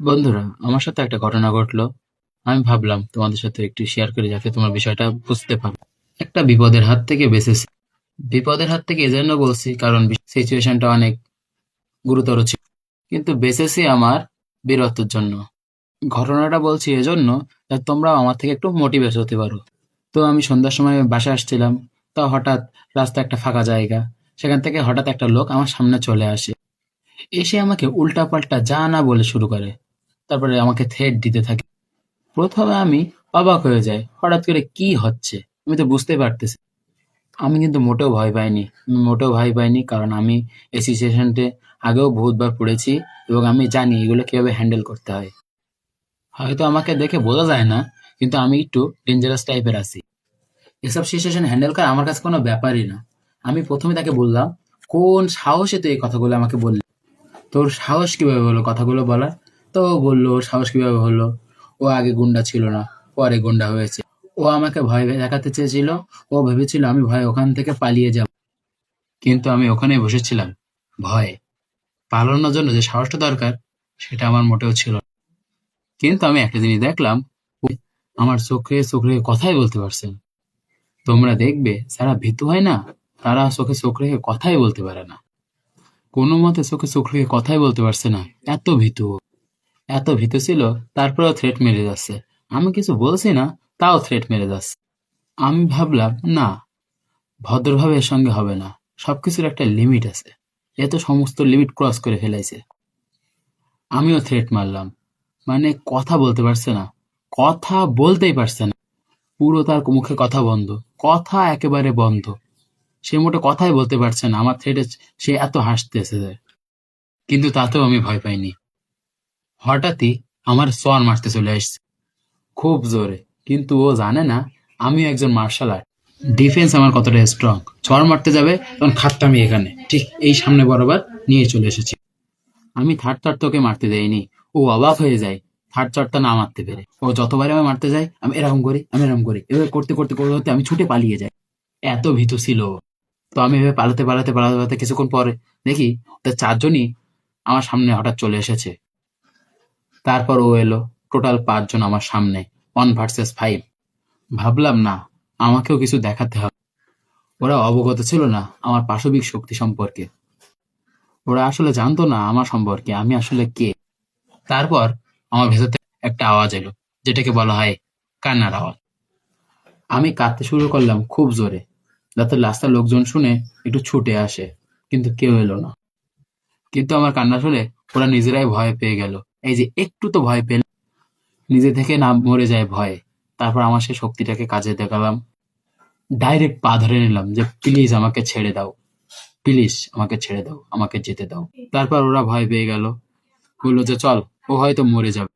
বন্ধুরা, আমার সাথে একটা ঘটনা ঘটলো। আমি ভাবলাম তোমাদের সাথে একটু শেয়ার করে যাতে তোমার বিষয়টা বুঝতে পারো। একটা বিপদের হাত থেকে বেঁচেছি। বিপদের হাত থেকে এজন্য বলছি, কারণ সিচুয়েশনটা অনেক গুরুতর ছিল। কিন্তু বেঁচেছি আমার বীরত্বের জন্য। ঘটনাটা বলছি এজন্য যাতে তোমরাও আমার থেকে একটু মোটিভেট হতে পারো। তো আমি সন্ধ্যার সময় বাসায় আসছিলাম। তো হঠাৎ রাস্তা একটা ফাঁকা জায়গা। সেখান থেকে হঠাৎ একটা লোক আমার সামনে চলে আসে। এসে আমাকে উল্টাপাল্টা যা না বলে শুরু করে। তারপরে আমাকে থ্রেট দিতে থাকে। প্রথমে আমি অবাক হয়ে যাই, হঠাৎ করে কি হচ্ছে? আমি তো বুঝতে পারতেছি। আমি কিন্তু মোটেও ভয় পাইনি, মোটেও ভয় পাইনি, কারণ আমি এই সিচুয়েশনটে আগেও বহুতবার পড়েছি এবং আমি জানি এগুলো কীভাবে হ্যান্ডেল করতে হয়। হয়তো আমাকে দেখে বোঝা যায় না, কিন্তু আমি একটু ডেঞ্জারাস টাইপের আছি। এসব সিচুয়েশন হ্যান্ডেল করা আমার কাছে কোনো ব্যাপারই না। আমি প্রথমে তাকে বললাম, কোন সাহসে তুই এই কথাগুলো আমাকে বললি? তোর সাহস কীভাবে হলো কথাগুলো বলার? তো বলল, ওর সাহস কীভাবে হলো? ও আগে গুন্ডা ছিল না, পরে গুন্ডা হয়েছে। ও আমাকে ভয় দেখাতে চেয়েছিল। ও ভেবেছিল আমি ভয় ওখান থেকে পালিয়ে যাব। কিন্তু আমি ওখানে বসেছিলাম, ভয়ে। পালানোর জন্য যে সাহসটা দরকার, সেটা আমার মোটেও ছিল কিন্তু আমি একটা জিনিস দেখলাম আমার চোখে চোখে কথাই বলতে পারছেন তোমরা দেখবে, যারা ভীতু হয় না, তারা চোখে চোখ কথাই বলতে পারে না। কোনো মতে চোখে চোখ কথাই বলতে পারছে না, এত ভীতু। এত ভীতু ছিল, তারপরেও থ্রেট মেরে যাচ্ছে। আমি কিছু বলছি না, তাও থ্রেট মেরে যাচ্ছে। আমি ভাবলাম, না, ভদ্রভাবে এর সঙ্গে হবে না। সবকিছুর একটা লিমিট আছে। এ তো সমস্ত লিমিট ক্রস করে ফেলাইছে। আমিও থ্রেট মারলাম। মানে কথা বলতে পারছে না। কথা বলতেই পারছে না। পুরো তার মুখে কথা বন্ধ। কথা একেবারে বন্ধ। সে মোটে কথাই বলতে পারছে না। আমার থ্রেটে সে এত হাসতেছে। কিন্তু তাতেও আমি ভয় পাইনি। হঠাৎই আমার সর মারতে চলে আসছে। খুব জোরে, কিন্তু ও জানে না আমিও একজন মার্শাল আর্ট ডিফেন্স আমার কতটা স্ট্রং চর মারতে যাবে, তখন খাটটা আমি এখানে। ঠিক এই সামনে বরাবর নিয়ে চলে এসেছি। আমি থার্ড চার তোকে মারতে দেয়নি ও অবাক হয়ে যায় থার্ড চারটা না মারতে পেরে। ও যতবার আমি মারতে যাই আমি এরকম করি, আমি এরকম করি। এভাবে করতে করতে করতে করতে আমি ছুটে পালিয়ে যাই। এত ভীতু ছিল। তো আমি এভাবে পালাতে পালাতে পালাতে পালাতে কিছুক্ষণ পরে দেখি, ওদের চারজনই আমার সামনে হঠাৎ চলে এসেছে। তারপর ও এলো, টোটাল পাঁচজন আমার সামনে ওয়ান ভার্সেস ফাইভ ভাবলাম, না, আমাকেও কিছু দেখাতে হবে। ওরা অবগত ছিল না আমার পাশবিক শক্তি সম্পর্কে। ওরা আসলে জানতো না আমার সম্পর্কে, আমি আসলে কে। তারপর আমার ভেতর একটা আওয়াজ এলো, যেটাকে বলা হয় কান্নার আওয়াজ। আমি কাঁদতে শুরু করলাম খুব জোরে, যাতে রাস্তার লোকজন শুনে একটু ছুটে আসে, কিন্তু কেউ এলো না। কিন্তু আমার কান্না শুনে ওরা নিজেরাই ভয় পেয়ে গেল। এই যে একটু তো ভয় পেল নিজে থেকে না মরে যায় ভয়ে। তারপর আমার সেই শক্তিটাকে কাজে দেখালাম। ডাইরেক্ট পা ধরে নিলাম যে প্লিজ আমাকে ছেড়ে দাও। প্লিজ আমাকে ছেড়ে দাও। আমাকে যেতে দাও। তারপর ওরা ভয় পেয়ে গেল। বলল যে, চল, ও হয়তো মরে যাবে।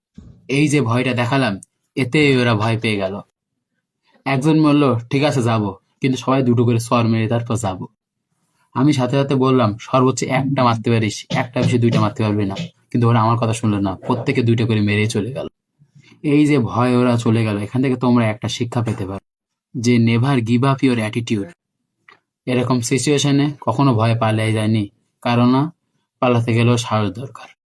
এই যে ভয়টা দেখালাম এতে ওরা ভয় পেয়ে গেল। একজন বলল, ঠিক আছে, যাব। কিন্তু সবাই দুটো করে স্বর মেরে তারপর যাব। আমি সাথে সাথে বললাম, সর্বোচ্চ একটা মারতে পারিস, একটা বেশি দুইটা মারতে পারবি না। কিন্তু ওরা আমার কথা শুনলো না। প্রত্যেকে দুইটা করে মেরে চলে গেল। এই যে ভয় ওরা চলে গেল, এখান থেকে তোমরা একটা শিক্ষা পেতে পারো যে never give up your attitude. এরকম সিচুয়েশনে কখনো ভয় পালাই যায়নি, কারণ পালাতে গেলেও সাহস দরকার।